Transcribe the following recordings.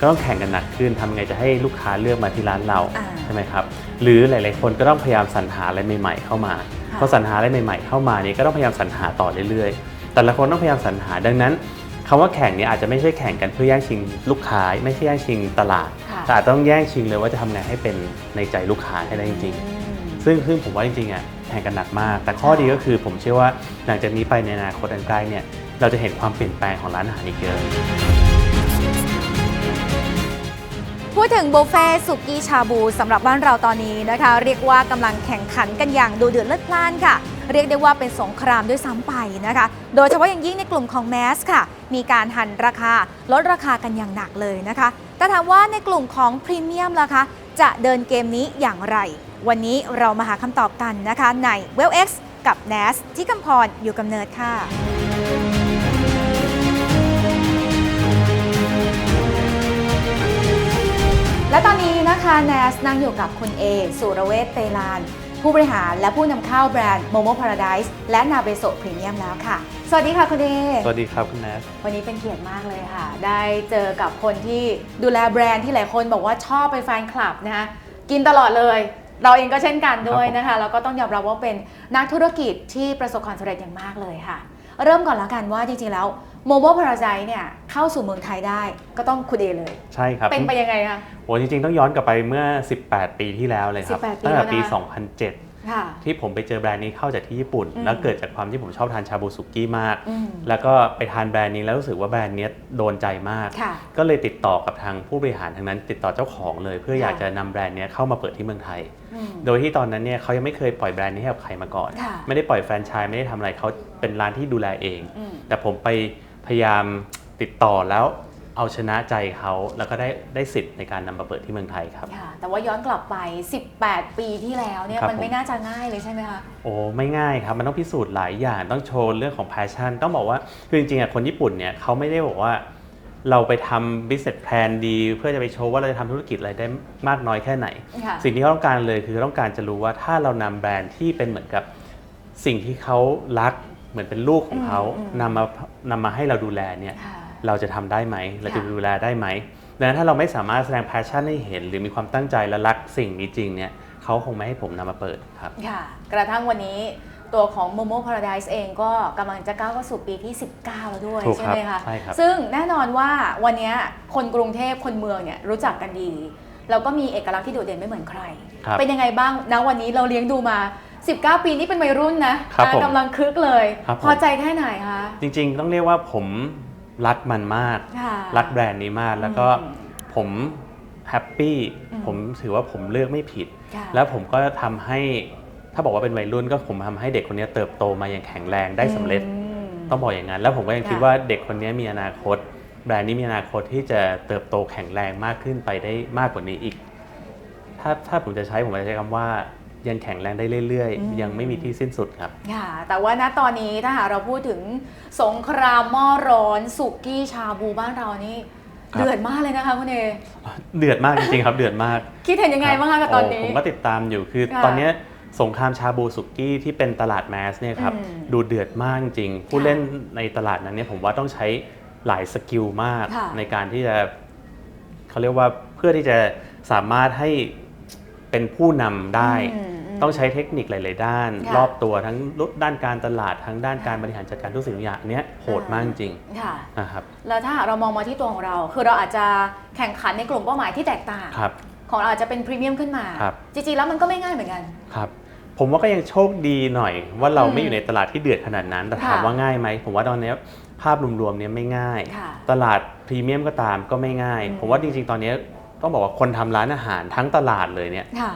ก็ต้องแข่งกันหนักขึ้นทำไงจะให้ลูกค้าเลือกมาที่ร้านเราอ่าใช่ไหมครับหรือหลาย ๆ คนก็ต้องพยายามสรรหาอะไรใหม่ ๆ เข้ามาค่ะพอสรรหาอะไรใหม่ ๆ เข้ามานี่ก็ต้องพยายามสรรหาต่อเรื่อย ๆ แต่ละคนต้องพยายามสรรหาดังนั้นคำว่าแข่งเนี่ยอาจจะไม่ใช่แข่งกันเพื่อแย่งชิงลูกค้าไม่ใช่แย่งชิงตลาดค่ะ แต่อาจต้องแย่งชิงเลยว่าจะทำไงให้เป็นในใจลูกค้าให้ได้จริงอืมๆซึ่งซึ่งผมว่าจริงๆอะแข่งกันหนักมาก แต่ข้อดีก็คือผมเชื่อว่าหลังจากนี้ไปในอนาคตอันใกล้เนี่ยเราจะเห็นความเปลี่ยนแปลงของร้านอาหารอีกเยอะ พูดถึงบุฟเฟ่สุกี้ชาบูสำหรับบ้านเราตอนนี้นะคะ เรียกว่ากำลังแข่งขันกันอย่างดูเดือดเลือดพล่านค่ะ เรียกได้ว่าเป็นสงครามด้วยซ้ำไปนะคะ โดยเฉพาะอย่างยิ่งในกลุ่มของแมสค่ะ มีการหันราคาลดราคากันอย่างหนักเลยนะคะ แต่ถามว่าในกลุ่มของพรีเมียมล่ะคะ จะเดินเกมนี้อย่างไร วันนี้เรามาหาคำตอบกันนะคะใน w e l l X กับ NAS ที่กำพรอยู่กำเนิดค่ะ และตอนนี้นะคะแนสนั่งอยู่กับคุณเอสุรเวชเตลาน ผู้บริหารและผู้นำเข้าแบรนด์ Momo Paradise และนาเบโซพรีเมียมแล้วค่ะ สวัสดีค่ะคุณเอ สวัสดีครับคุณแนทวันนี้เป็นเกียรติมากเลยค่ะ ได้เจอกับคนที่ดูแลแบรนด์ที่หลายคนบอกว่าชอบเป็นแฟนคลับนะคะกินตลอดเลย เราเองก็เช่นกันด้วยนะคะ แล้วก็ต้องยอมรับว่าเป็นนักธุรกิจที่ประสบความสำเร็จอย่างมากเลยค่ะ เริ่มก่อนแล้วกันว่าจริงๆแล้ว Momo Paradise เนี่ยเข้าสู่เมืองไทยได้ก็ต้องคุณเอเลย ใช่ครับเป็นไปยังไงคะโอ้จริงๆ ต้องย้อนกลับไปเมื่อ 18 ปีที่แล้วเลยครับ18ปีตั้งแต่ปีแล้วนะ2007ค่ะที่ผมไปเจอแบรนด์นี้เข้าจากที่ญี่ปุ่นอืมแล้วเกิดจากความที่ผมชอบทานชาบูสุกี้มากอืมแล้วก็ไปทานแบรนด์นี้แล้วรู้สึกว่าแบรนด์เนี้ยโดนใจมากค่ะก็เลยติดต่อกับทางผู้บริหารทางนั้น ติดต่อเจ้าของเลย เพื่อค่ะอยากจะนำแบรนด์เนี้ยเข้ามาเปิดที่เมืองไทยอืมโดยที่ตอนนั้นเนี่ยเขายังไม่เคยปล่อยแบรนด์นี้ให้กับใครมาก่อนค่ะไม่ได้ปล่อยแฟรนไชส์ไม่ได้ทำอะไรเขาเป็นร้านที่ดูแลเองอืมแต่ผมไป พยายามติดต่อแล้วเอาชนะใจเขาแล้วก็ได้ได้สิทธิ์ในการนำมาเปิดที่เมืองไทยครับ ค่ะแต่ว่าย้อนกลับไป 18 ปีที่แล้วเนี่ยครับมันไม่ผมน่าจะง่ายเลยใช่ไหมคะ โอ้ไม่ง่ายครับ มันต้องพิสูจน์หลายอย่างต้องโชว์เรื่องของแพชชั่นต้องบอกว่าคือจริงๆอะคนญี่ปุ่นเนี่ยเขาไม่ได้บอกว่าเราไปทำ business plan ดี เพื่อจะไปโชว์ว่าเราจะทำธุรกิจอะไรได้มากน้อยแค่ไหน ค่ะ สิ่งที่เขาต้องการเลยคือต้องการจะรู้ว่าถ้าเรานำแบรนด์ที่เป็นเหมือนกับสิ่งที่เขารัก เหมือนเป็นลูกของเขาอืมอืมนำมานำมาให้เราดูแลเนี่ยค่ะเราจะทำได้ไหม เราจะค่ะดูแลได้ไหมดังนั้นถ้าเราไม่สามารถแสดงแพชชั่นให้เห็น หรือมีความตั้งใจและรักสิ่งนี้จริงเนี่ยเขาคงไม่ให้ผมนำมาเปิดครับ ค่ะ กระทั่งวันนี้ตัวของ Momo Paradise เองก็กำลังจะก้าวเข้าสู่ปีที่ 19 แล้วด้วยถูกใช่ครับไหมคะใช่ครับซึ่งแน่นอนว่าวันนี้คนกรุงเทพคนเมืองเนี่ยรู้จักกันดี แล้วก็มีเอกลักษณ์ที่โดดเด่นไม่เหมือนใครครับเป็นยังไงบ้างนะวันนี้เราเลี้ยงดูมา 19 ปีนี่เป็นวัยรุ่นนะครับอ่าผมกำลังคึกเลย ครับผม พอใจแค่ไหนคะ จริงๆ ต้องเรียกว่าผมรักมันมาก ค่ะรักแบรนด์นี้มาก แล้วก็อืมผมแฮปปี้ อืม ผมถือว่าผมเลือกไม่ผิด ค่ะ แล้วผมก็ทำให้ ถ้าบอกว่าเป็นวัยรุ่นก็ผมทำให้เด็กคนนี้เติบโตมาอย่างแข็งแรงได้สำเร็จอืมต้องบอกอย่างนั้น แล้วผมก็ยังค่ะคิดว่าเด็กคนนี้มีอนาคต แบรนด์นี้มีอนาคตที่จะเติบโตแข็งแรงมากขึ้นไปได้มากกว่านี้อีก ถ้าถ้าผมจะใช้ผมจะใช้คำว่า ยังแข็งแรงได้เรื่อยอืมๆยังไม่มีที่สิ้นสุดครับ ค่ะ แต่ว่าณตอนนี้ถ้าหากเราพูดถึงสงครามหม้อร้อน สุกี้ชาบูบ้านเรานี่ครับ เดือดมากเลยนะคะคุณเอ เดือดมากจริงๆครับ เดือดมากคิดเห็นยังไงบ้างคะกับตอนนี้ โผมก็ติดตามอยู่คือค่ะตอนเนี้ยสงครามชาบูสุกี้ที่เป็นตลาดแมสเนี่ยครับอืมดูเดือดมากจริง ผู้ค่ะเล่นในตลาดนั้นเนี่ยผมว่าต้องใช้หลายสกิลมาก ค่ะ ในการที่จะเขาเรียกว่าเพื่อที่จะสามารถให้ เป็นผู้นำได้ อืมม ต้องใช้เทคนิคหลาย ๆ ด้าน ค่ะ รอบตัวทั้งด้านการตลาดทั้งด้านการบริหารจัดการทุกสิ่งทุกอย่างอันเนี้ยโหดมากจริงค่ะนะครับแล้วถ้าหากเรามองมาที่ตัวของเรา คือเราอาจจะแข่งขันในกลุ่มเป้าหมายที่แตกต่าง ครับ ของเราอาจจะเป็นพรีเมียมขึ้นมา ครับ จริงๆ แล้วมันก็ไม่ง่ายเหมือนกัน ครับ ผมว่าก็ยังโชคดีหน่อย ว่าเราอืมไม่อยู่ในตลาดที่เดือดขนาดนั้น แต่ถามค่ะว่าง่ายไหมผมว่าตอนนี้ภาพรวมๆเนี่ยไม่ง่าย ค่ะตลาดพรีเมียมก็ตามก็ไม่ง่าย อืม ผมว่าจริงๆ ตอนนี้ ต้องบอกว่าคนทำร้านอาหารทั้งตลาดเลยเนี่ยค่ะ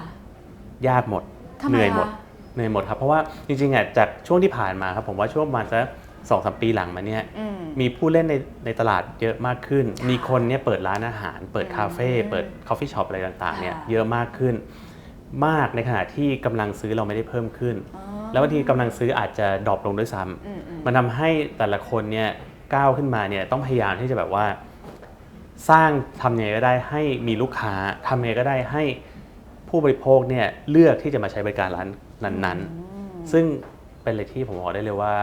ยากหมดทำไมเหนื่อยหมดคะเหนื่อยหมดครับ เพราะว่าจริงๆอะจากช่วงที่ผ่านมาครับผมว่าช่วงประมาณสักสองสามปีหลังมาเนี่ยอืมมีผู้เล่นในในตลาดเยอะมากขึ้นค่ะมีคนเนี่ยเปิดร้านอาหาร เปิดคาเฟ่อืมเปิดคอฟฟี่ช็อปอะไรต่างๆเนี่ยค่ะเยอะมากขึ้น มากในขณะที่กำลังซื้อเราไม่ได้เพิ่มขึ้นอ๋อแล้วบางทีกำลังซื้ออาจจะดรอปลงด้วยซ้ำอืมอืมมันทำให้แต่ละคนเนี่ยก้าวขึ้นมาเนี่ยต้องพยายามที่จะแบบว่า สร้างทำยังไงก็ได้ให้มีลูกค้าทำยังไงก็ได้ให้ผู้บริโภคเนี่ยเลือกที่จะมาใช้บริการร้านนั้นอืมๆซึ่งเป็นอะไรที่ผมบอกได้เลยว่า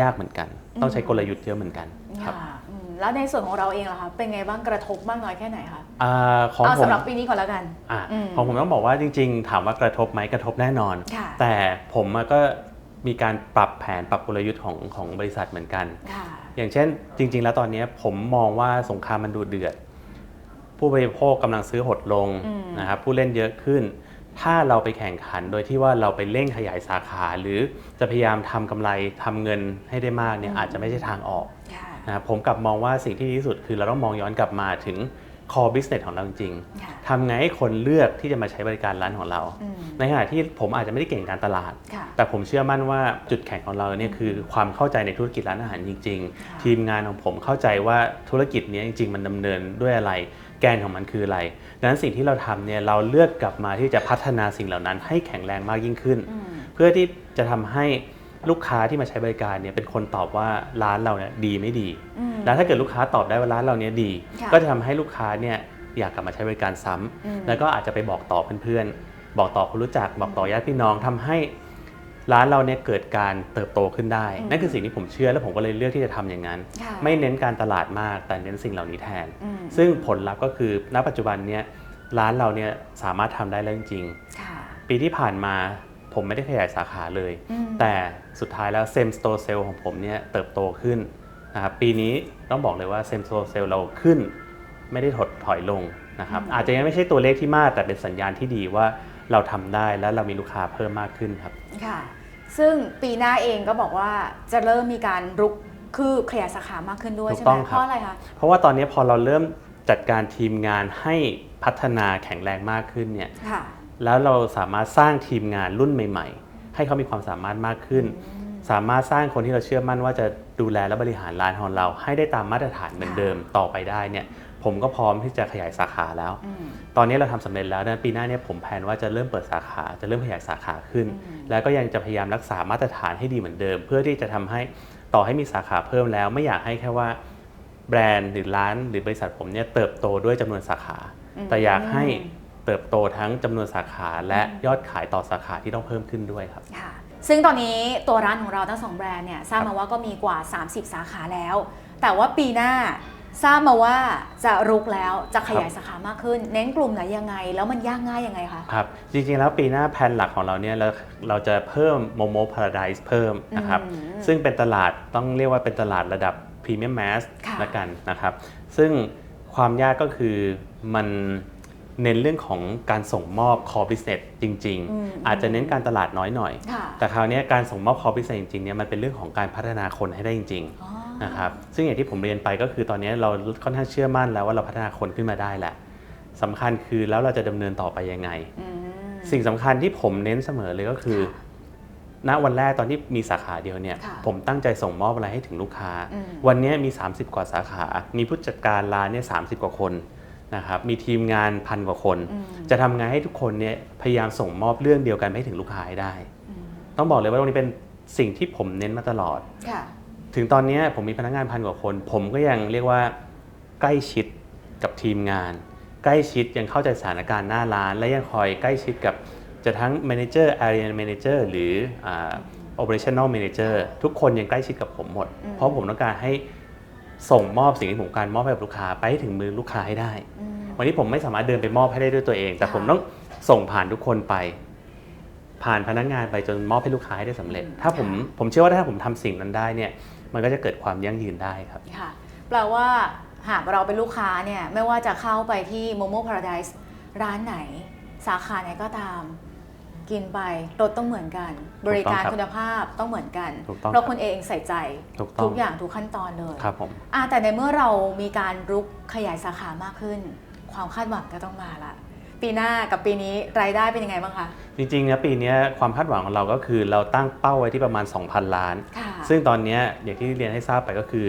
ยากเหมือนกัน ต้องใช้กลยุทธ์เยอะเหมือนกันครับค่ะอืมแล้วในส่วนของเราเองล่ะคะเป็นไงบ้างกระทบมากน้อยแค่ไหนคะอาของเอาผมสำหรับปีนี้ก่อนแล้วกันอะอืมของผมต้องบอกว่าจริง ๆ ถามว่ากระทบไหมกระทบแน่นอนค่ะแต่ผมอะก็มีการปรับแผนปรับกลยุทธ์ของของบริษัทเหมือนกันค่ะ อย่างเช่น จริง ๆ แล้วตอนนี้ผมมองว่าสงครามมันดูเดือด ผู้บริโภคกำลังซื้อหดลงอืมนะครับผู้เล่นเยอะขึ้น ถ้าเราไปแข่งขันโดยที่ว่าเราไปเร่งขยายสาขา หรือจะพยายามทำกำไรทำเงินให้ได้มากเนี่ยอาจจะไม่ใช่ทางออกค่ะนะครับผมกลับมองว่าสิ่งที่ดีที่สุดคือเราต้องมองย้อนกลับมาถึง core business ของเราจริงค่ะๆทำไงให้คนเลือกที่จะมาใช้บริการร้านของเราอืมในขณะที่ผมอาจจะไม่ได้เก่งการตลาดค่ะแต่ผมเชื่อมั่นว่าจุดแข็งของเราเนี่ยคือความเข้าใจในธุรกิจร้านอาหารจริงค่ะๆทีมงานของผมเข้าใจว่าธุรกิจเนี้ยจริง ๆ มันดำเนินด้วยอะไร แกนของมันคืออะไร ดังนั้นสิ่งที่เราทำเนี่ยเราเลือกกลับมาที่จะพัฒนาสิ่งเหล่านั้นให้แข็งแรงมากยิ่งขึ้นอืมเพื่อที่จะทำให้ ลูกค้าที่มาใช้บริการเนี่ยเป็นคนตอบว่าร้านเราเนี่ยดีไม่ดีอืมแล้วถ้าเกิดลูกค้าตอบได้ว่าร้านเราเนี้ยดีค่ะก็จะทำให้ลูกค้าเนี่ยอยากกลับมาใช้บริการซ้ำอืมแล้วก็อาจจะไปบอกต่อเพื่อนๆ บอกต่อคนรู้จัก บอกต่อญาติพี่น้องทำให้ร้านเราเนี่ยเกิดการเติบโตขึ้นได้อืมนั่นคือสิ่งที่ผมเชื่อและผมก็เลยเลือกที่จะทำอย่างนั้นค่ะไม่เน้นการตลาดมากแต่เน้นสิ่งเหล่านี้แทนอืมซึ่งผลลัพธ์ก็คือณปัจจุบันเนี่ยร้านเราเนี่ยสามารถทำได้แล้วจริงค่ะๆปีที่ผ่านมา ผมไม่ได้ขยายสาขาเลยอืมแต่สุดท้ายแล้ว same store sale ของผมเนี่ยเติบโตขึ้นนะครับปีนี้ต้องบอกเลยว่า same store sale เราขึ้น ไม่ได้ถดถอยลงนะครับอืมอาจจะยังไม่ใช่ตัวเลขที่มากแต่เป็นสัญญาณที่ดีว่าเราทำได้และเรามีลูกค้าเพิ่มมากขึ้นครับค่ะซึ่งปีหน้าเองก็บอกว่าจะเริ่มมีการรุกคืบขยายสาขามากขึ้นด้วยถูกใช่ไหต้มองครับเพราะอะไรคะเพราะว่าตอนนี้พอเราเริ่มจัดการทีมงานให้พัฒนาแข็งแรงมากขึ้นเนี่ยค่ะ แล้วเราสามารถสร้างทีมงานรุ่นใหม่ ๆ ให้เขามีความสามารถมากขึ้น สามารถสร้างคนที่เราเชื่อมั่นว่าจะดูแลและบริหารร้านของเรา ให้ได้ตามมาตรฐานเหมือนเดิมต่อไปได้เนี่ยผมก็พร้อมที่จะขยายสาขาแล้วอืมตอนนี้เราทำสำเร็จแล้วนะปีหน้าเนี่ยผมแผนว่าจะเริ่มเปิดสาขา จะเริ่มขยายสาขาขึ้นอืมแล้วก็ยังจะพยายามรักษามาตรฐานให้ดีเหมือนเดิม เพื่อที่จะทำให้ต่อให้มีสาขาเพิ่มแล้ว ไม่อยากให้แค่ว่าแบรนด์หรือร้านหรือบริษัทผมเนี่ยเติบโตด้วยจำนวนสาขา แต่อยากให้ เติบโตทั้งจำนวนสาขาและยอดขายต่อสาขาที่ต้องเพิ่มขึ้นด้วยครับ ค่ะ ซึ่งตอนนี้ตัวร้านของเราทั้งสองแบรนด์เนี่ยทราบมาว่าก็มีกว่า 30 สาขาแล้ว แต่ว่าปีหน้าทราบมาว่าจะรุกแล้วจะขยายสาขามากขึ้น เน้นกลุ่มไหนยังไง แล้วมันยากง่ายยังไงคะครับ จริงๆแล้วปีหน้าแผนหลักของเราเนี่ยเราเราจะเพิ่มโมโมพาราไดส์เพิ่มนะครับอืมซึ่งเป็นตลาดต้องเรียกว่าเป็นตลาดระดับพรีเมียมแมสค่ะละกันนะครับ ซึ่งความยากก็คือมัน เน้นเรื่องของการส่งมอบ core business จริงอืมๆอาจจะเน้นการตลาดน้อยหน่อยค่ะแต่คราวเนี้ยการส่งมอบ core business จริงๆเนี่ยมันเป็นเรื่องของการพัฒนาคนให้ได้จริงๆอ๋อนะครับซึ่งอย่างที่ผมเรียนไปก็คือตอนนี้เราค่อนข้างเชื่อมั่นแล้วว่าเราพัฒนาคนขึ้นมาได้แหละสำคัญคือแล้วเราจะดำเนินต่อไปยังไงอืมสิ่งสำคัญที่ผมเน้นเสมอเลยก็คือณวันแรกตอนที่มีสาขาเดียวเนี่ยค่ะผมตั้งใจส่งมอบอะไรให้ถึงลูกค้าอืมวันนี้มี 30 กว่าสาขา มีผู้จัดการร้านเนี่ยสากว่าคน นะครับมีทีมงานพันกว่าคนอืมจะทำไงให้ทุกคนเนี่ยพยายามส่งมอบเรื่องเดียวกันไปให้ถึงลูกค้าให้ได้อืมต้องบอกเลยว่าตรงนี้เป็นสิ่งที่ผมเน้นมาตลอดค่ะถึงตอนนี้ผมมีพนักงานพันกว่าคน ผมก็ยังเรียกว่าใกล้ชิดกับทีมงาน ใกล้ชิดยังเข้าใจสถานการณ์หน้าร้าน และยังคอยใกล้ชิดกับจะทั้ง Manager Area Manager หรืออ่า Operational Manager ทุกคนยังใกล้ชิดกับผมหมดอืมเพราะผมต้องการให้ ส่งมอบสิ่งที่ผมการมอบให้กับลูกค้าไปให้ถึงมือลูกค้าให้ได้อืมวันนี้ผมไม่สามารถเดินไปมอบให้ได้ด้วยตัวเอง แต่ค่ะผมต้องส่งผ่านทุกคนไป ผ่านพนักงานไปจนมอบให้ลูกค้าให้ได้สำเร็จ ถ้าผมผมเชื่อว่าถ้าผมทำสิ่งนั้นได้เนี่ยมันก็จะเกิดความยั่งยืนได้ครับค่ะแปลว่าหากเราเป็นลูกค้าเนี่ยไม่ว่าจะเข้าไปที่ Momo Paradise ร้านไหน สาขาไหนก็ตาม กินไปรสต้องเหมือนกัน บริการครับคุณภาพต้องเหมือนกันถูกต้องเพราะครับคุณเองใส่ใจถูกต้องทุกอย่างทุกขั้นตอนเลยครับผมอะแต่ในเมื่อเรามีการรุกขยายสาขามากขึ้น ความคาดหวังก็ต้องมาละปีหน้ากับปีนี้รายได้เป็นยังไงบ้างคะ จริงๆนะปีเนี้ยความคาดหวังของเราก็คือเราตั้งเป้าไว้ที่ประมาณ 2,000 ล้านค่ะซึ่งตอนเนี้ยอย่างที่เรียนให้ทราบไปก็คือ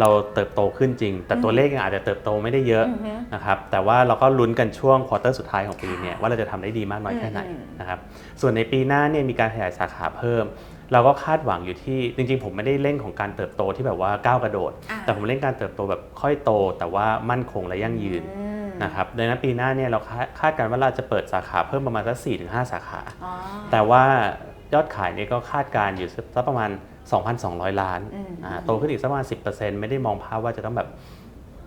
เราเติบโตขึ้นจริง แต่ตัวเลขยังอาจจะเติบโตไม่ได้เยอะอือฮึนะครับแต่ว่าเราก็ลุ้นกันช่วงควอเตอร์สุดท้ายของปีเนี่ยว่าเราจะทำได้ดีมากน้อยแค่ไหนอืมนะครับส่วนในปีหน้าเนี่ยมีการขยายสาขาเพิ่ม เราก็คาดหวังอยู่ที่จริง ๆ ผมไม่ได้เร่งของการเติบโตที่แบบว่าก้าวกระโดดอะแต่ผมเร่งการเติบโตแบบค่อยโต แต่ว่ามั่นคงและยั่งยืนอืมนะครับดังนั้นปีหน้าเนี่ยเราคาดคาดการณ์ว่าเราจะเปิดสาขาเพิ่มประมาณสัก4-5สาขาอ๋อแต่ว่ายอดขายเนี่ยก็คาดการณ์อยู่สักประมาณ 2,200 ล้านอืมอ่าโตขึ้นอีกสักประมาณ10%ไม่ได้มองภาพว่าจะต้องแบบ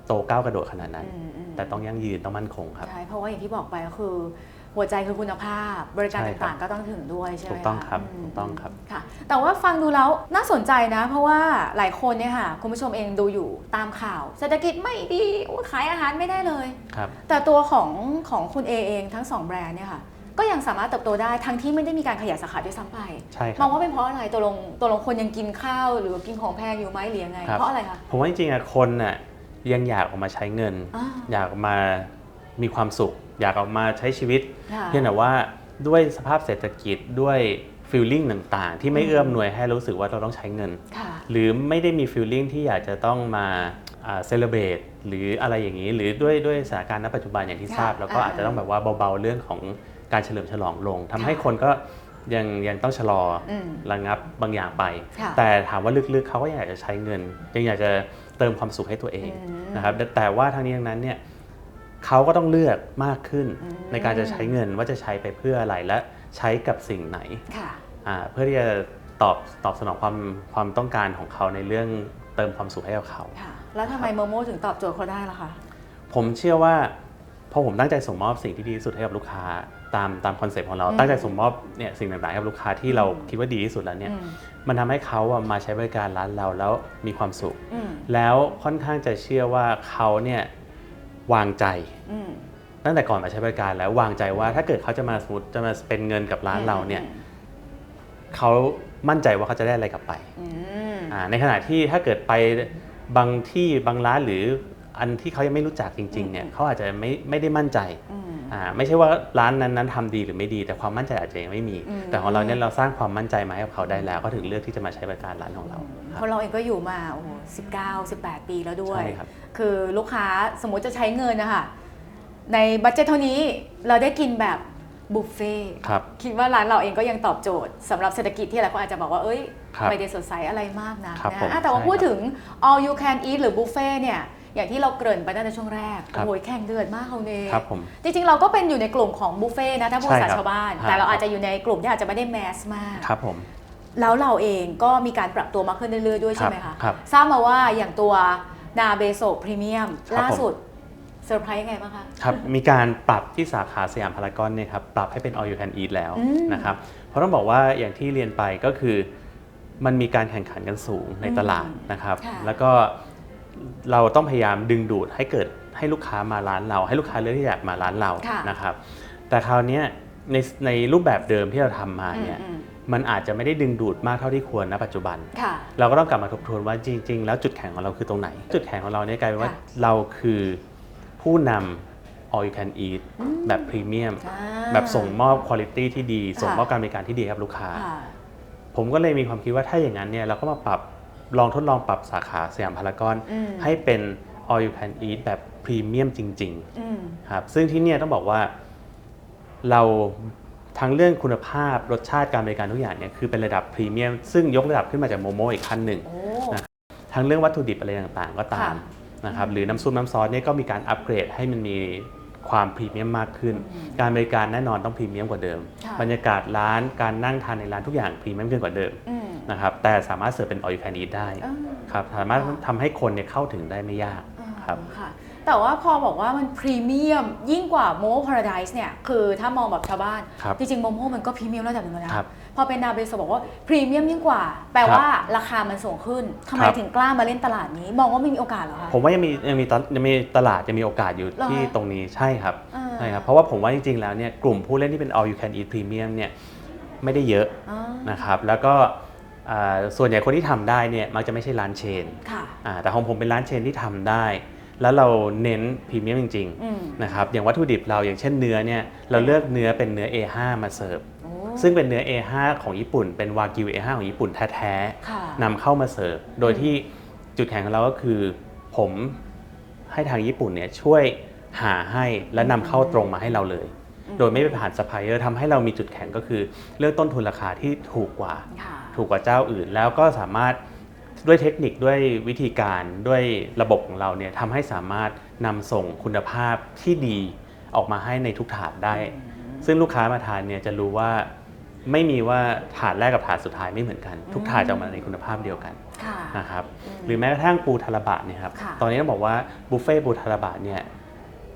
โตก้าวกระโดดขนาดนั้นอืมอืมแต่ต้องยั่งยืนต้องมั่นคงครับใช่เพราะว่าอย่างที่บอกไปก็คือหัวใจคือคุณภาพ บริการใช่ครับต่างๆก็ต้องถึงด้วยใช่ไหมถูกต้องะครับมถูกต้องครับค่ะ แต่ว่าฟังดูแล้วน่าสนใจนะ เพราะว่าหลายคนเนี่ยค่ะคุณผู้ชมเองดูอยู่ตามข่าว เศรษฐกิจไม่ดีโอ้ขายอาหารไม่ได้เลยครับแต่ตัวของของคุณเอเองทั้งสองแบรนด์เนี่ยค่ะ ก็ยังสามารถเติบโตได้ทั้งที่ไม่ได้มีการขยายสาขาด้วยซ้ำไปใช่คมรัอบ งว่าเป็นเพราะอะไรตัวลงตัวลงคนยังกินข้าวหรือว่ากินของแพงอยู่ไหมหรือยังไง ครับ เพราะอะไรคะ ผมว่าจริงๆอะคนน่ะยังอยากออกมาใช้เงิน อ่า อยากออกมามีความสุข อยากออกมาใช้ชีวิต ค่ะ เพียงแต่ว่าด้วยสภาพเศรษฐกิจด้วยฟีลลิ่งต่างๆ ที่ไม่อืม เอื้อมหน่วยให้รู้สึกว่าเราต้องใช้เงิน ค่ะ หรือไม่ได้มีฟีลลิ่งที่อยากจะต้องมาเซเลบรตหรืออะไรอย่างนี้ หรือด้วยด้วยสถานการณ์ณปัจจุบันอย่างที่ค่ะทราบ แล้วก็อ่าอาจจะต้องแบบว่าเบาๆเรื่องของ การเฉลิมฉลองลงทำให้ค่ะคนก็ยังยังต้องชะลออมระงับบางอย่างไปค่ะแต่ถามว่าลึกๆเขาก็อยากจะใช้เงิน ยังอยากจะเติมความสุขให้ตัวเองอืมนะครับแต่แต่ว่าทั้งนี้ทั้งนั้นเนี่ยเขาก็ต้องเลือกมากขึ้นอืมในการจะใช้เงินว่าจะใช้ไปเพื่ออะไรและใช้กับสิ่งไหนค่ะอ่าเพื่อที่จะตอบตอบสนองความความต้องการของเขาในเรื่องเติมความสุขให้กับเขาค่ะแล้วทำไมโมโมถึงตอบโจทย์เขาได้ล่ะคะผมเชื่อว่า พอผมตั้งใจส่งมอบสิ่งที่ดีที่สุดให้กับลูกค้าตามตามคอนเซ็ปต์ของเราอืมตั้งใจส่งมอบเนี่ยสิ่งต่างๆให้กับลูกค้าที่เราอืมคิดว่าดีที่สุดแล้วเนี่ยอืมมันทำให้เขาอะมาใช้บริการร้านเราแล้วมีความสุขอืมแล้วค่อนข้างจะเชื่อว่าเขาเนี่ยวางใจอืมตั้งแต่ก่อนมาใช้บริการแล้ววางใจว่าถ้าเกิดเขาจะมาสมมติจะมาเป็นเงินกับร้านเราเนี่ยเขามั่นใจว่าเขาจะได้อะไรกลับไปอืมอ่าในขณะที่ถ้าเกิดไปบางที่บางร้านหรือ อันที่เขายังไม่รู้จักจริงๆเนี่ยอืมเขาอาจจะไม่ไม่ได้มั่นใจอืมอ่าไม่ใช่ว่าร้านนั้นนั้นทำดีหรือไม่ดี แต่ความมั่นใจอาจจะยังไม่มีอืมแต่ของเราเนี่ยเราสร้างความมั่นใจมาให้กับเขาได้แล้ว ก็ถึงเลือกที่จะมาใช้บริการร้านของเราคเพรับราะเราเองก็อยู่มาโอ้โหสิบเก้าสิบแปดปีแล้วด้วยใช่ครับคือลูกค้าสมมุติจะใช้เงินนะคะในบัตเจ็ตเท่านี้เราได้กินแบบบุฟเฟ่ต์ครับคิดว่าร้านเราเองก็ยังตอบโจทย์สำหรับเศรษฐกิจที่หลายคนอาจจะบอกว่าเอ้ยครับไม่ได้สดใสอะไรมากนะครับนะผมอะแต่ว่าใช่พูดครับถึง all you can eat หรือบุฟเฟ่ต์เนี่ย อย่างที่เราเกริ่นไปตั้งแต่ช่วงแรกครับ โอ้ยแข่งเดือดมากเขาเนครับผม จริงๆ เราก็เป็นอยู่ในกลุ่มของบุฟเฟ่ต์นะถ้าพูดใช่ภาษาครับชาวบ้านฮะแต่เราอาจจะอยู่ในกลุ่มที่อาจจะไม่ได้แมสมาก ครับผม แล้วเราเองก็มีการปรับตัวมากขึ้นเรื่อยๆด้วยใช่ไหมครัคะบครับทราบมาว่าอย่างตัวนาเบโซพรีเมียมครับ ล่าสุดเซอร์ไพรส์ยังไงบ้างคะ ครับ มีการปรับที่สาขาสยามพารากอนเนี่ยครับปรับให้เป็น all you can eat แล้วอืมนะครับ เพราะต้องบอกว่าอย่างที่เรียนไปก็คือ มันมีการแข่งขันกันสูงในตลาดนะครับ ค่ะแล้วก็ เราต้องพยายามดึงดูดให้เกิดให้ลูกค้ามาร้านเรา ให้ลูกค้าเลือกที่อยากมาร้านเราค่ะ นะครับ แต่คราวเนี้ยในในรูปแบบเดิมที่เราทำมาเนี่ยอืมมันอาจจะไม่ได้ดึงดูดมากเท่าที่ควรณปัจจุบัน ๆค่ะ เราก็ต้องกลับมาทบทวนว่าจริง ๆ แล้วจุดแข็งของเราคือตรงไหน จุดแข็งของเราเนี่ยกลายเป็นว่าค่ะ เราคือผู้นำ all you can eat อืมแบบพรีเมียม อ่า แบบส่งมอบคุณภาพที่ดี ส่งมอบค่ะการบริการที่ดีครับลูกค้า ค่ะ ผมก็เลยมีความคิดว่าถ้าอย่างนั้นเนี่ยเราก็มาปรับ ลองทดลองปรับสาขาสยามพารากอนอืมให้เป็น all you can eat แบบพรีเมียมจริงอืมๆครับซึ่งที่เนี่ยต้องบอกว่าเราทั้งเรื่องคุณภาพรสชาติการบริการทุกอย่างเนี่ยคือเป็นระดับพรีเมียมซึ่งยกระดับขึ้นมาจากโมโมอีกขั้นหนึ่งโอ้ทั้งเรื่องวัตถุดิบอะไรต่างๆ ก็ตามค่ะนะครับหรือน้ำซุปน้ำซอสเนี่ยก็มีการอัปเกรดให้มันมี ความพรีเมียมมากขึ้นอืมการบริการแน่นอนต้องพรีเมียมกว่าเดิมค่ะบรรยากาศร้านการนั่งทานในร้านทุกอย่างพรีเมียมขึ้นกว่าเดิมอืมนะครับแต่สามารถเสิร์ฟเป็น all you can eat ได้เออครับสามารถค่ะทำให้คนเนี่ยเข้าถึงได้ไม่ยากครับค่ะ แต่ว่าพอบอกว่ามันพรีเมียมยิ่งกว่าโมโมพาราไดส์เนี่ยคือถ้ามองแบบชาวบ้าน ครับจริงๆโมโมมันก็พรีเมียมระดับหนึ่งแล้วนะครับพอเป็นนาเบโซบอกว่าพรีเมียมยิ่งกว่า แปลว่าราคามันสูงขึ้นทำไมครับ ถึงกล้ามาเล่นตลาดนี้ มองว่าไม่มีโอกาสเหรอคะ ผมว่ายังมียังมีตลยังมีตลาดยังมีโอกาสอยู่เหรอที่คะตรงนี้ใช่ครับอ่า ใช่ครับเพราะว่าผมว่าจริงๆแล้วเนี่ยกลุ่มผู้เล่นที่เป็น all you can eat premium เนี่ยไม่ได้เยอะอ๋อนะครับแล้วก็อ่าส่วนใหญ่คนที่ทำได้เนี่ยมักจะไม่ใช่ร้านเชนค่ะ อ่าแต่ของผมเป็นร้านเชนที่ทำได้ แล้วเราเน้นพรีเมียมจริงอืมๆนะครับอย่างวัตถุดิบเราอย่างเช่นเนื้อเนี่ยเราเลือกเนื้อเป็นเนื้อ A5 มาเสิร์ฟโอ้ซึ่งเป็นเนื้อ A5 ของญี่ปุ่น เป็นวากิว A5 ของญี่ปุ่นแท้ค่ะๆนำเข้ามาเสิร์ฟโดยที่จุดแข็งของเราก็คือ ผมให้ทางญี่ปุ่นเนี่ยช่วยหาให้และนำเข้าตรงมาให้เราเลยอืมโดยไม่ไปผ่านซัพพลายเออร์ทำให้เรามีจุดแข็งก็คือ เลือกต้นทุนราคาที่ถูกกว่าค่ะถูกกว่าเจ้าอื่น แล้วก็สามารถ ด้วยเทคนิคด้วยวิธีการด้วยระบบของเราเนี่ยทำให้สามารถนำส่งคุณภาพที่ดีออกมาให้ในทุกถาดได้ ซึ่งลูกค้ามาทานเนี่ยจะรู้ว่าไม่มีว่าถาดแรกกับถาดสุดท้ายไม่เหมือนกัน ทุกถาดจะออกมาในคุณภาพเดียวกันค่ะนะครับหรือแม้กระทั่งปูทาราบะเนี่ยครับค่ะตอนนี้ต้องบอกว่าบุฟเฟ่ต์ปูทาราบะเนี่ย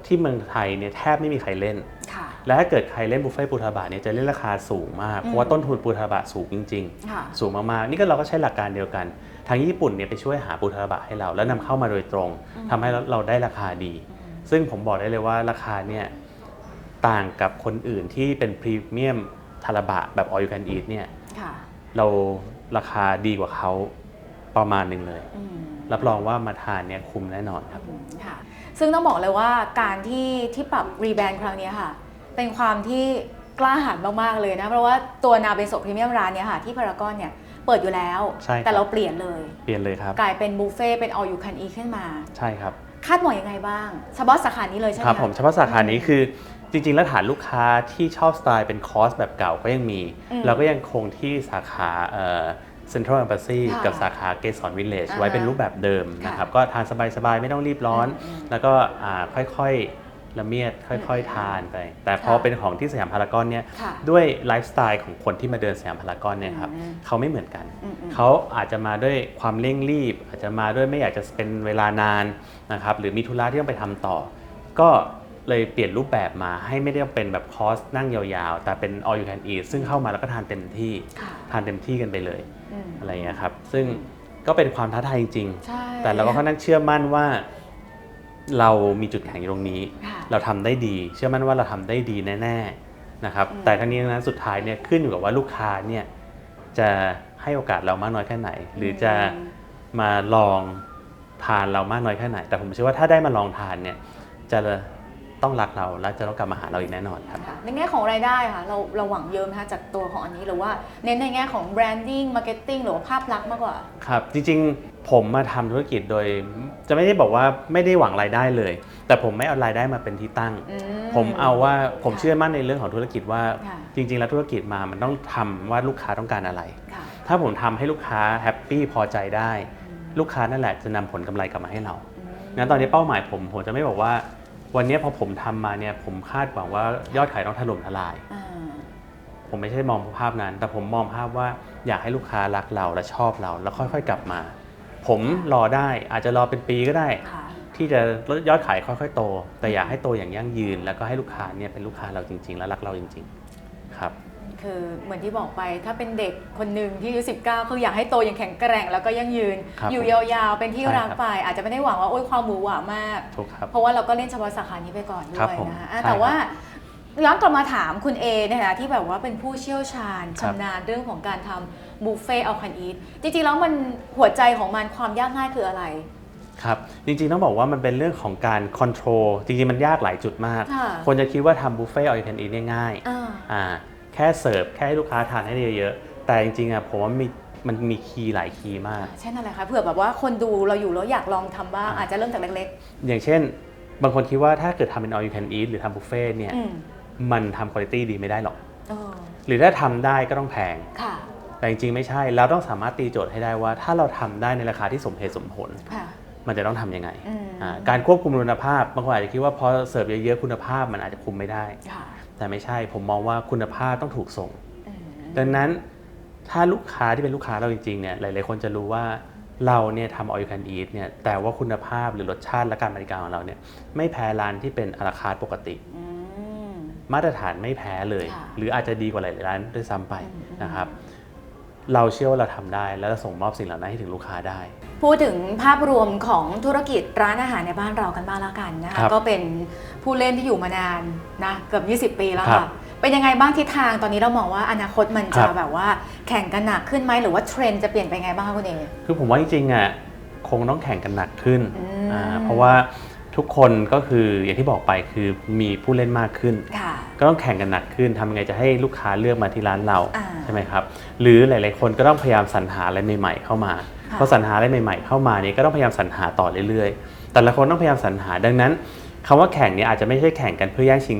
ที่เมืองไทยเนี่ยแทบไม่มีใครเล่นค่ะและถ้าเกิดใครเล่นบุฟเฟ่ต์ปูทาราบะเนี่ยจะเล่นราคาสูงมาก เพราะว่าต้นทุนปูทาราบะสูงจริงค่ะๆสูงมากๆ นี่ก็เราก็ใช้หลักการเดียวกัน ทางญี่ปุ่นเนี่ยไปช่วยหาปูทาราบะให้เรา แล้วนำเข้ามาโดยตรงทำให้เราได้ราคาดี ซึ่งผมบอกได้เลยว่าราคาเนี่ยต่างกับคนอื่นที่เป็นพรีเมียมทาราบะแบบ all you can eat เนี่ยค่ะเราราคาดีกว่าเขาประมาณหนึ่งเลยอืมรับรองว่ามาทานเนี่ยคุ้มแน่นอนครับค่ะซึ่งต้องบอกเลยว่าการที่ที่ปรับรีแบรนด์ครั้งนี้ค่ะ เป็นความที่กล้าหาญมาก ๆ เลยนะ เพราะว่าตัวนาเบโซพรีเมียมร้านเนี้ยค่ะที่พารากอนเนี่ย เปิดอยู่แล้ว ใช่ครับ แต่เราเปลี่ยนเลย เปลี่ยนเลยครับ กลายเป็นบุฟเฟ่ต์เป็น all you can eat ขึ้นมา ใช่ครับ คาดหวังยังไงบ้าง เฉพาะสาขานี้เลยใช่ไหมครับคะผมเฉพาะสาขานี้คือจริง ๆ แล้วฐานลูกค้าที่ชอบสไตล์เป็นคอร์สแบบเก่าก็ยังมีอืมเราก็ยังคงที่สาขาเซ็นทรัลแอมบาซีค่ะกับสาขาเกสรวิลเลจอ่าไว้เป็นรูปแบบเดิมค่ะนะครับ ก็ทานสบาย ๆ ไม่ต้องรีบร้อนอืมแล้วก็อ่าค่อย ๆ ละเมียดค่อย ๆ ทานไป แต่พอค่ะเป็นของที่สยามพารากอนเนี่ยค่ะด้วยไลฟ์สไตล์ของคนที่มาเดินสยามพารากอนเนี่ยครับอืมเขาไม่เหมือนกันอืมอืมเขาอาจจะมาด้วยความเร่งรีบ อาจจะมาด้วยไม่อยากจะเป็นเวลานานนะครับหรือมีธุระที่ต้องไปทำต่อ ก็เลยเปลี่ยนรูปแบบมาให้ไม่ได้เป็นแบบคอร์สนั่งยาวๆ แต่เป็น all you can eat ซึ่งเข้ามาแล้วก็ทานเต็มที่ค่ะทานเต็มที่กันไปเลยอืมอะไรเงี้ยครับซึ่งก็เป็นความท้าทายจริงใช่ๆแต่เราก็ค่อนข้างเชื่อมั่นว่า เรามีจุดแข็งอยู่ตรงนี้ ค่ะ เราทำได้ดี เชื่อมั่นว่าเราทำได้ดีแน่ๆนะครับอืมแต่ทั้งนี้ทั้งนั้นสุดท้ายเนี่ยขึ้นอยู่กับว่าลูกค้าเนี่ยจะให้โอกาสเรามากน้อยแค่ไหน หรือจะมาลองทานเรามากน้อยแค่ไหน แต่ผมเชื่อว่าถ้าได้มาลองทานเนี่ยจะต้องรักเราและจะต้องกลับมาหาเราอีกแน่นอนครับค่ะในแง่ของรายได้ค่ะเราเราหวังเยอะไหมคะจากตัวของอันนี้หรือว่าเน้นในแง่ของแบรนดิ้งมาร์เก็ตติ้งหรือว่าภาพลักษณ์มากกว่าครับจริงๆผมมาทำธุรกิจโดย จะไม่ได้บอกว่าไม่ได้หวังรายได้เลย แต่ผมไม่เอารายได้มาเป็นที่ตั้ง อื ผมเอาว่าผมค่ะเชื่อมั่นในเรื่องของธุรกิจว่า ค่ะ จริง ๆ แล้วธุรกิจมามันต้องทำว่าลูกค้าต้องการอะไร ค่ะถ้าผมทำให้ลูกค้าแฮปปี้พอใจได้ ลูกค้านั่นแหละจะนำผลกำไรกลับมาให้เรางั้นตอนนี้เป้าหมายผมผมจะไม่บอกว่า วันนี้พอผมทำมาเนี่ยผมคาดหวังว่ายอดขายต้องถล่มทลาย อ่าผมไม่ใช่มองภาพนั้น แต่ผมมองภาพว่าอยากให้ลูกค้ารักเราและชอบเรา แล้วค่อยๆกลับมา ผมรอได้อาจจะรอเป็นปีก็ได้ ค่ะ ที่จะลดยอดขายค่อยๆโต แต่อยากให้โตอย่างยั่งยืน แล้วก็ให้ลูกค้าเนี่ยเป็นลูกค้าเราจริง ๆ และรักเราจริง ๆ ครับ คือเหมือนที่บอกไปถ้าเป็นเด็กคนหนึ่งที่อายุ19 คืออยากให้โตอย่างแข็งแกร่งแล้วก็ยั่งยืน ครับอยู่ผมยาวๆ เป็นที่ใช่รักครับไป อาจจะไม่ได้หวังว่าโอ้ยความหวือหวามาก ถูกครับ เพราะว่าเราก็เล่นเฉพาะสาขานี้ไปก่อนด้ครัวบยผมนะคะอะใช่แต่ครับว่าย้อนกลับมาถามคุณเอในฐานะที่แบบว่าเป็นผู้เชี่ยวชาญครับ ชำนาญเรื่องของการทำบุฟเฟ่เอาคันอีทจริงๆแล้วมันหัวใจของมันความยากง่ายคืออะไร ครับจริงๆต้องบอกว่ามันเป็นเรื่องของการคอนโทรลจริงๆมันยากหลายจุดมาก ค่ะคนจะคิดว่าทำบุฟเฟ่ต์ออ you can eat เนี่ยง่ายอ่าอ่าแค่เสิร์ฟแค่ให้ลูกค้าทานให้ได้เยอะๆแต่จริงๆอะผมว่ามีมันมีคีย์หลายคีย์มาก เช่นอะไรคะเผื่อแบบว่าคนดูเราอยู่แล้วอยากลองทำบ้างอ่าอาจจะเริ่มจากเล็กอย่างเช่น บางคนคิดว่าถ้าเกิดทำเป็น all you can eat หรือทำบุฟเฟ่ต์เนี่ยๆ อืมมันทำคุณภาพดีไม่ได้หรอก เออหรือถ้าทำได้ก็ต้องแพง ค่ะแต่จริงๆไม่ใช่ เราต้องสามารถตีโจทย์ให้ได้ว่า ถ้าเราทำได้ในราคาที่สมเหตุสมผล ค่ะ มันจะต้องทำยังไงอืมอ่าการควบคุมคุณภาพบางคนอาจจะคิดว่าพอเสิร์ฟเยอะๆคุณภาพมันอาจจะคุมไม่ได้ค่ะแต่ไม่ใช่ผมมองว่าคุณภาพต้องถูกส่งอืมดังนั้นถ้าลูกค้าที่เป็นลูกค้าเราจริงๆเนี่ยหลายๆคนจะรู้ว่าเราเนี่ยทำ all you can eat เนี่ยแต่ว่าคุณภาพหรือรสชาติและการบริการของเราเนี่ยไม่แพ้ร้านที่เป็นอาราคาร์ทปกติอืมมาตรฐานไม่แพ้เลยค่ะหรืออาจจะดีกว่าหลายๆร้านด้วยซ้ำไปอืมนะครับ เราเชื่อว่าเราทำได้ แล้วเราส่งมอบสิ่งเหล่านั้นให้ถึงลูกค้าได้ พูดถึงภาพรวมของธุรกิจร้านอาหารในบ้านเรากันบ้างแล้วกันนะครัคะบก็เป็นผู้เล่นที่อยู่มานานนะเกือบ 20 ปีแล้วครัค่ะบเป็นยังไงบ้างทิศทางตอนนี้เรามองว่าอนาคตมันครัจะบแบบว่าแข่งกันหนักขึ้นไหมหรือว่าเทรนด์จะเปลี่ยนไปไงบ้างคะคุณเอ คือผมว่าจริงๆอะคงต้องแข่งกันหนักขึ้นอืม อ่าเพราะว่าทุกคนก็คืออย่างที่บอกไปคือมีผู้เล่นมากขึ้น ค่ะ ก็ต้องแข่งกันหนักขึ้นทำยังไงจะให้ลูกค้าเลือกมาที่ร้านเราอ่า ใช่ไหมครับ หรือหลาย ๆ คนก็ต้องพยายามสรรหาอะไรใหม่ ๆ เข้ามาค่ะ พอสรรหาอะไรใหม่ ๆ เข้ามาเนี่ยก็ต้องพยายามสรรหาต่อเรื่อยๆ แต่ละคนต้องพยายามสรรหาดังนั้นคำว่าแข่งเนี่ยอาจจะไม่ใช่แข่งกันเพื่อแย่งชิง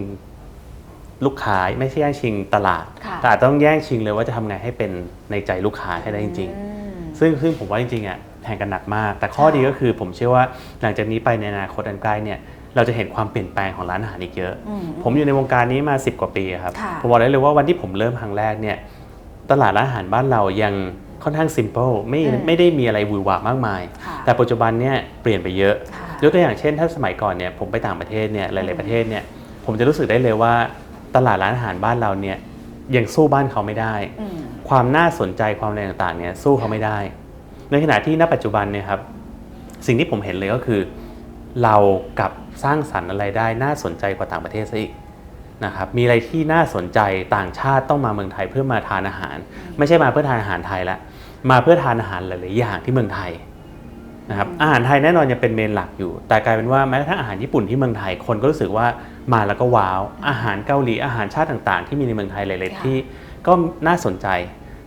ลูกค้าไม่ใช่แย่งชิงตลาดค่ะแต่อาจต้องแย่งชิงเลยว่าจะทำไงให้เป็นในใจลูกค้าให้ได้จริงอืมๆซึ่งซึ่งผมว่าจริงๆอะแข่งกันหนักมาก แต่ข้อค่ะดีก็คือผมเชื่อว่าหลังจากนี้ไปในอนาคตอันใกล้เนี่ยเราจะเห็นความเปลี่ยนแปลงของร้านอาหารอีกเยอะอืมผมอยู่ในวงการนี้มา 10 กว่าปีครับค่ะผมบอกได้เลยว่าวันที่ผมเริ่มครั้งแรกเนี่ยตลาดร้านอาหารบ้านเรายัง ค่อนข้าง simple ไม่อืมไม่ได้มีอะไรหวือหวามากมายค่ะแต่ปัจจุบันเนี่ยเปลี่ยนไปเยอะค่ะยกตัวอย่างเช่น ถ้าสมัยก่อนเนี่ยผมไปต่างประเทศเนี่ยหลาย ๆประเทศเนี่ยผมจะรู้สึกได้เลยว่าตลาดร้านอาหารบ้านเราเนี่ยยังสู้บ้านเขาไม่ได้อืมความน่าสนใจความอะไรต่างๆเนี่ยสู้เขาไม่ได้ ในขณะที่ณปัจจุบันเนี่ยครับสิ่งที่ผมเห็นเลยก็คือ เรากลับสร้างสรรค์อะไรได้น่าสนใจกว่าต่างประเทศซะอีกนะครับมีอะไรที่น่าสนใจต่างชาติต้องมาเมืองไทยเพื่อมาทานอาหาร ไม่ใช่มาเพื่อทานอาหารไทยละ มาเพื่อทานอาหารหลาย ๆ อย่างที่เมืองไทยนะครับอาหารไทยแน่นอนยังเป็นเมนหลักอยู่ แต่กลายเป็นว่าแม้กระทั่งอาหารญี่ปุ่นที่เมืองไทยคนก็รู้สึกว่ามาแล้วก็ว้าว อาหารเกาหลีอาหารชาติต่าง ๆ ที่มีในเมืองไทยหลายๆค่ะที่ก็น่าสนใจ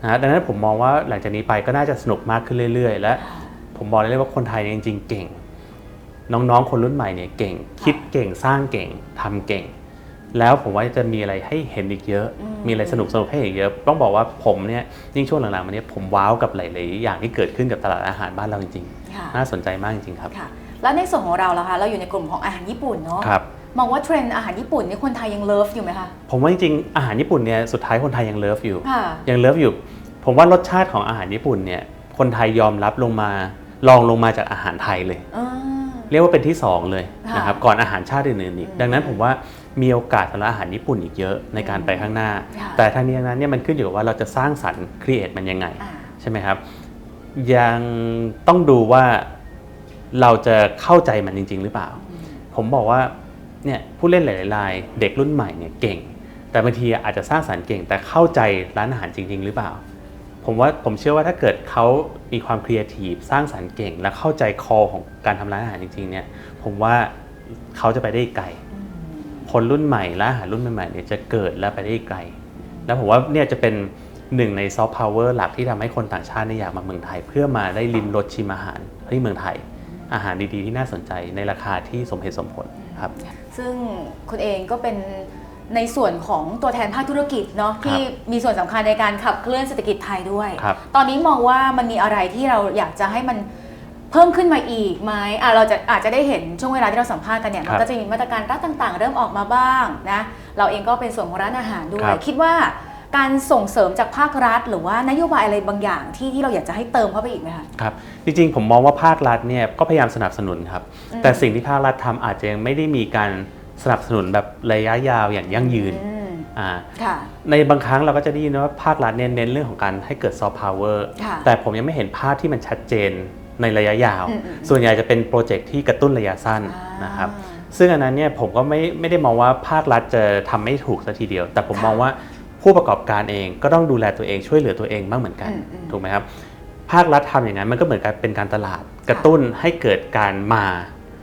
นะฮะดังนั้นผมมองว่าหลังจากนี้ไปก็น่าจะสนุกมากขึ้นเรื่อย ๆ และผมบอกได้เลยว่าคนไทยเนี่ยจริง ๆ เก่ง น้อง ๆ คนรุ่นใหม่เนี่ยเก่ง คิดเก่งสร้างเก่งทำเก่ง แล้วผมว่าจะมีอะไรให้เห็นอีกเยอะอืมมีอะไรสนุกสนุกๆให้เห็นอีกเยอะ ต้องบอกว่าผมเนี่ยยิ่งช่วงหลังๆมาเนี้ผมว้าวกับหลายๆอย่างที่เกิดขึ้นกับตลาดอาหารบ้านเราจริงค่ะๆน่าสนใจมากจริงๆครับค่ะแล้วในส่วนของเราล่ะคะ เราอยู่ในกลุ่มของอาหารญี่ปุ่นเนาะครับมองว่าเทรนด์อาหารญี่ปุ่นนี่คนไทยยังเลิฟอยู่ไหมคะ ผมว่าจริงๆอาหารญี่ปุ่นเนี่ยสุดท้ายคนไทยยังเลิฟอยู่ค่ะยังเลิฟอยู่ ผมว่ารสชาติของอาหารญี่ปุ่นเนี่ยคนไทยยอมรับลงมาลองลงมาจากอาหารไทยเลยอ่าเรียกว่าเป็นที่สองเลยค่ะนะครับก่อนอาหารชาติอื่นๆอีกอืมดังนั้นผมว่า มีโอกาสสำหรับอาหารญี่ปุ่นอีกเยอะในการไปข้างหน้า ค่ะแต่ทั้งนี้ทั้งนั้นเนี่ยมันขึ้นอยู่กับว่าเราจะสร้างสรรค์ครีเอทมันยังไง อ่า ใช่ไหมครับ ยังต้องดูว่าเราจะเข้าใจมันจริง ๆ หรือเปล่าอืมผมบอกว่าเนี่ยผู้เล่นหลายๆรายเด็กรุ่นใหม่เนี่ยเก่ง แต่บางทีอาจจะสร้างสรรค์เก่ง แต่เข้าใจร้านอาหารจริง ๆ หรือเปล่า ผมว่าผมเชื่อว่าถ้าเกิดเขามีความครีเอทีฟสร้างสรรค์เก่ง และเข้าใจคอของการทำร้านอาหารจริงๆเนี่ยผมว่าเขาจะไปได้อีกไกลอืม คนรุ่นใหม่และอาหารรุ่นใหม่ๆเนี่ยจะเกิดและไปได้อีกไกล แล้วผมว่าเนี่ยจะเป็นหนึ่งในซอฟต์พาวเวอร์หลักที่ทำให้คนต่างชาติเนี่ยอยากมาเมืองไทย เพื่อมาได้ริมรสชิมอาหารที่เมืองไทย อาหารดีๆที่น่าสนใจในราคาที่สมเหตุสมผลครับ ซึ่งคุณเองก็เป็นในส่วนของตัวแทนภาคธุรกิจเนาะที่มีส่วนสำคัญในการขับเคลื่อนเศรษฐกิจไทยด้วยครับตอนนี้มองว่ามันมีอะไรที่เราอยากจะให้มัน เพิ่มขึ้นมาอีกไหมอะเราจะอาจจะได้เห็นช่วงเวลาที่เราสัมภาษณ์กันเนี่ยครัมันบก็จะมีมาตรการรัฐต่างๆ เริ่มออกมาบ้างนะเราเองก็เป็นส่วนของร้านอาหารด้วคยรับคิดว่าการส่งเสริมจากภาครัฐ หรือว่านโยบายอะไรบางอย่างที่ที่เราอยากจะให้เติมเข้าไปอีกไหมคะครับจริงๆ ผมมองว่าภาครัฐเนี่ยก็พยายามสนับสนุนครับอืมแต่สิ่งที่ภาครัฐทำอาจจะยังไม่ได้มีการสนับสนุนแบบระยะยาวอย่างยั่งยืนอืมอ่าค่ะในบางครั้งเราก็จะได้ยินว่าภาครัฐเนี่ยเน้นเรื่องของการให้เกิดซอฟต์พาวเวอร์ค่ะแต่ผมยังไม่เห็นภาพที่มันชัดเจน ในระยะยาวอืมอืมส่วนใหญ่จะเป็นโปรเจกต์ที่กระตุ้นระยะสั้นอ่านนะครับซึ่งอันนั้นเนี่ยผมก็ไม่ไม่ได้มองว่าภาครัฐจะทำไม่ถูกสัทีเดียว แต่ผมค่ะมองว่าผู้ประกอบการเองก็ต้องดูแลตัวเองช่วยเหลือตัวเองบ้างเหมือนกันอืมอืมถูกไหมครับภาครัฐทำอย่างนั้นมันก็เหมือนกับเป็นการตลาด กระตุ้นให้เกิดการมา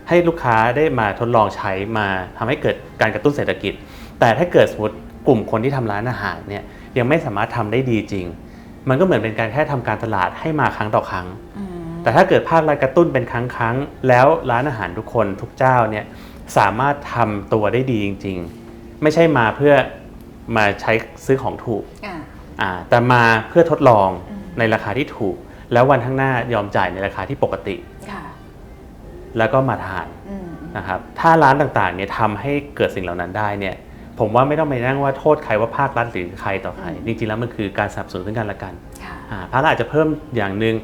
ให้ลูกค้าได้มาทดลองใช้มาทำให้เกิดการกระตุ้นเศรษฐกิจ แต่ถ้าเกิดสมมติกลุ่มคนที่ทำร้านอาหารเนี่ยยังไม่สามารถทำได้ดีจริง มันก็เหมือนเป็นการแค่ทำการตลาดให้มาครั้งต่อครั้งอืม แต่ถ้าเกิดภาครัฐกระตุ้นเป็นครั้งครั้งๆแล้วร้านอาหารทุกคนทุกเจ้าเนี่ยสามารถทำตัวได้ดีจริง ๆ ไม่ใช่มาเพื่อมาใช้ซื้อของถูกอ่าอ่าแต่มาเพื่อทดลองอืมในราคาที่ถูก แล้ววันข้างหน้ายอมจ่ายในราคาที่ปกติค่ะแล้วก็มาทานอืมนะครับ ถ้าร้านต่างๆเนี่ยทำให้เกิดสิ่งเหล่านั้นได้เนี่ย ผมว่าไม่ต้องไปนั่งว่าโทษใครว่าภาครัฐหรือใครต่อใครอืมจริงๆแล้วมันคือการสนับสนุนซึ่งกันและกันค่ะอ่าภาครัฐอาจจะเพิ่มอย่างหนึ่ง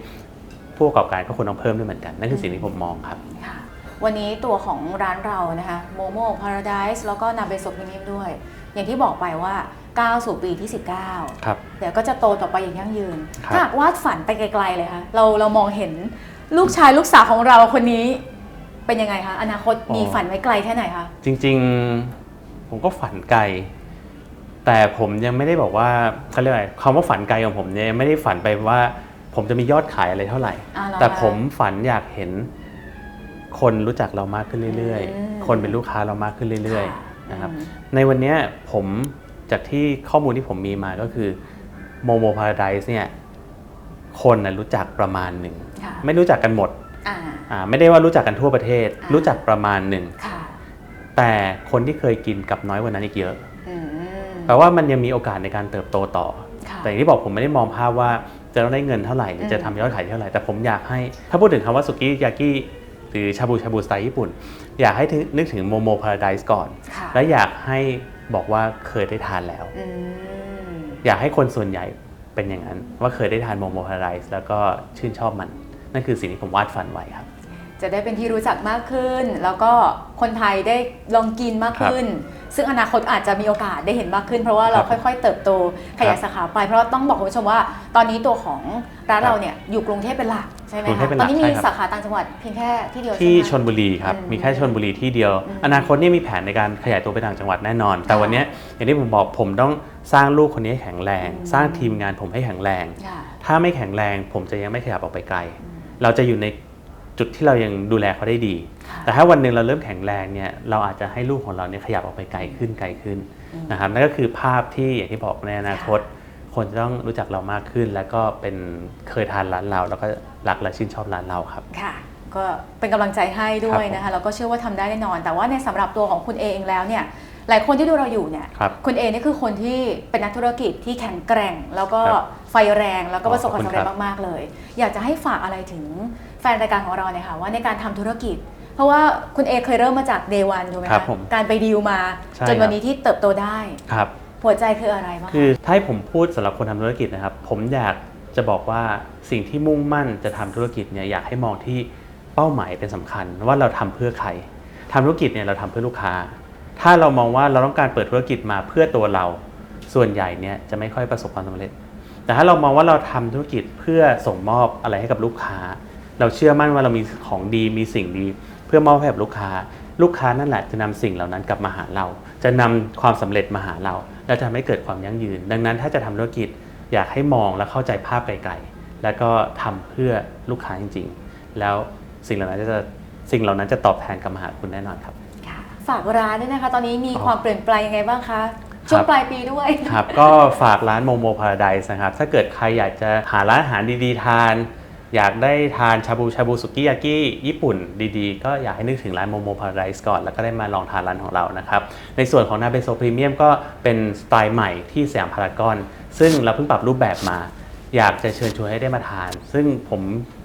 ผู้ประกอบการก็ควรต้องเพิ่มด้วยเหมือนกันนั่นคือสิ่งที่ผมมองครับค่ะวันนี้ตัวของร้านเรานะคะโมโมพาราไดส์แล้วก็นาเบโซพรีเมียมด้วย อย่างที่บอกไปว่าก้าวสู่ปีที่ 19 ครับ เดี๋ยวก็จะโตต่อไปอย่างยั่งยืนครับถ้าหากวาดฝันไปไกลๆเลยคะเราเรามองเห็นลูกชายลูกสาวของเราคนนี้เป็นยังไงคะอนาคตมีฝันไว้ไกลแค่ไหนคะจริง ๆผมก็ฝันไกล แต่ผมยังไม่ได้บอกว่าเขาเรียกอะไรคำว่าฝันไกลของผมเนี่ยยังไม่ได้ฝันไปว่า ผมจะมียอดขายอะไรเท่าไหร่ อ่าเหรอแต่คะผมฝันอยากเห็นคนรู้จักเรามากขึ้นเรื่อย อืมๆ คนเป็นลูกค้าเรามากขึ้นเรื่อยค่ะๆนะครับ อืม ในวันเนี้ยผมจากที่ข้อมูลที่ผมมีมาก็คือโมโมพาราไดส์เนี่ยคนนะรู้จักประมาณหนึ่ง ค่ะไม่รู้จักกันหมดอ่า อ่าไม่ได้ว่ารู้จักกันทั่วประเทศ อ่ารู้ รู้จักประมาณหนึ่ง ค่ะแต่คนที่เคยกินกลับน้อยกว่านั้นอีกเยอะอืมแปลว่ามันยังมีโอกาสในการเติบโตต่อ ค่ะแต่อย่างที่บอกผมไม่ได้มองภาพว่า จะต้องได้เงินเท่าไหร่หรือจะอืมทำยอดขายเท่าไหร่แต่ผมอยากให้ ถ้าพูดถึงคำว่าสุกี้ยากิหรือชาบูชาบูสไตล์ญี่ปุ่น อยากให้นึกถึงโมโมพาราไดส์ก่อน ค่ะและอยากให้บอกว่าเคยได้ทานแล้ว อืมอยากให้คนส่วนใหญ่เป็นอย่างนั้น ว่าเคยได้ทานโมโมพาราไดส์แล้วก็ชื่นชอบมัน นั่นคือสิ่งที่ผมวาดฝันไว้ครับ จะได้เป็นที่รู้จักมากขึ้น แล้วก็คนไทยได้ลองกินมากขึ้น ซึ่งอนาคตอาจจะมีโอกาสได้เห็นมากขึ้น เพราะว่าเราครับค่อยๆ เติบโตขยายสาขาไป เพราะว่าต้องบอกคุณผู้ชมว่า ตอนนี้ตัวของร้านเราเนี่ยอยู่กรุงเทพเป็นหลักใช่ไหมกรุงเทคะพเป็นหตลัอกนนี้มีใช่ครับสาขาต่างจังหวัดเพียงแค่ที่เดียวที่ใช่ไหมชนบุรีครับอืมมีแค่ชนบุรีที่เดียวอืมอนาคตเนี่ยมีแผนในการขยายตัวไปต่างจังหวัดแน่นอน แต่ค่ะวันเนี้ยอย่างที่ผมบอกผมต้องสร้างลูกคนนี้ให้แข็งแรงอืมสร้างทีมงานผมให้แข็งแรงค่ะถ้าไม่แข็งแรงผมจะยังไม่ขยับออกไปไกล เราจะอยู่ใน จุดที่เรายังดูแลเขาได้ดีค่ะแต่ถ้าวันหนึ่งเราเริ่มแข็งแรงเนี่ยเราอาจจะให้ลูกของเราเนี่ยขยับออกไปไกลขึ้นไกลขึ้นอืมนะครับนั่นก็คือภาพที่อย่างที่บอกในอนาคต คนจะต้องรู้จักเรามากขึ้น แล้วก็เป็นเคยทานร้านเรา แล้วก็รักและชื่นชอบร้านเราครับค่ะก็เป็นกำลังใจให้ด้วยครับผมนะคะแล้วก็เชื่อว่าทำได้แน่นอน แต่ว่าในสำหรับตัวของคุณเองแล้วเนี่ย หลายคนที่ดูเราอยู่เนี่ยครับ คุณเอนี่คือคนที่เป็นนักธุรกิจที่แข็งแกร่ง แล้วก็ครับไฟแรงแล้วก็ประสบความขอบสำคุณเร็จครับ มากๆเลย อยากจะให้ฝากอะไรถึงแฟนรายการของเราเนี่ยค่ะว่าในการทำธุรกิจ เพราะว่าคุณเอเคยเริ่มมาจากเดวันถูกไหมครัคะบผมการไปดีลมาใช่จนครัวันบนี้ที่เติบโตได้ ครับ หัวใจคืออะไรบ้างคะ คือถ้าให้ผมพูดสำหรับคนทำธุรกิจนะครับ ผมอยากจะบอกว่าสิ่งที่มุ่งมั่นจะทำธุรกิจเนี่ยอยากให้มองที่เป้าหมายเป็นสำคัญว่าเราทำเพื่อใครทำธุรกิจเนี่ยเราทำเพื่อลูกค้า ถ้าเรามองว่าเราต้องการเปิดธุรกิจมาเพื่อตัวเรา ส่วนใหญ่เนี่ยจะไม่ค่อยประสบความสำเร็จ แต่ถ้าเรามองว่าเราทำธุรกิจเพื่อส่งมอบอะไรให้กับลูกค้า เราเชื่อมั่นว่าเรามีของดีมีสิ่งดี เพื่อมอบให้กับลูกค้า ลูกค้านั่นแหละจะนำสิ่งเหล่านั้นกลับมาหาเรา จะนำความสำเร็จมาหาเรา และจะทำให้เกิดความยั่งยืน ดังนั้นถ้าจะทำธุรกิจอยากให้มองและเข้าใจภาพไกลๆ แล้วก็ทำเพื่อลูกค้าจริง ๆ แล้วสิ่งเหล่านั้นจะสิ่งเหล่านั้นจะตอบแทนกลับมาหาคุณแน่นอนครับ ฝากร้านด้วยนะคะ ตอนนี้มีอ๋อความเปลี่ยนแปลงยังไงบ้างคะช่วงครับปลายปีด้วย ครับ ก็ฝากร้านโมโมพาราไดส์นะครับ ถ้าเกิดใครอยากจะหาร้านอาหารดีๆ ทาน อยากได้ทานชาบูชาบูสุกิยากิญี่ปุ่นดีๆ ก็อยากให้นึกถึงร้านโมโมพาราไดส์ก่อน แล้วก็ได้มาลองทานร้านของเรานะครับ ในส่วนของนาเบโซพรีเมียมก็เป็นสไตล์ใหม่ที่สยามพารากอน ซึ่งเราเพิ่งปรับรูปแบบมา อยากจะเชิญชวนให้ได้มาทาน ซึ่งผม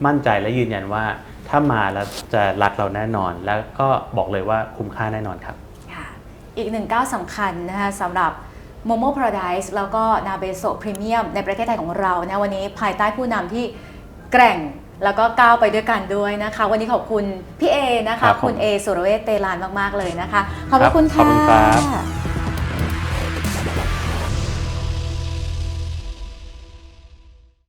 มั่นใจและยืนยันว่า ถ้ามาแล้วจะรักเราแน่นอน แล้วก็บอกเลยว่าคุ้มค่าแน่นอนครับ ค่ะอีกหนึ่งก้าวสำคัญนะคะสำหรับ Momo Paradise แล้วก็ n a b e s o Premium ในประเทศไทยของเรานะวันนี้ภายใต้ผู้นำที่แกร่งแล้วก็ก้าวไปด้วยกันด้วยนะคะ วันนี้ขอบคุณพี่เอนะครัคะบผมคุณเอสุรเวทเตลานมาก ๆ เลยนะคะ ขอบพระคุณขอบค่ะคุณครับ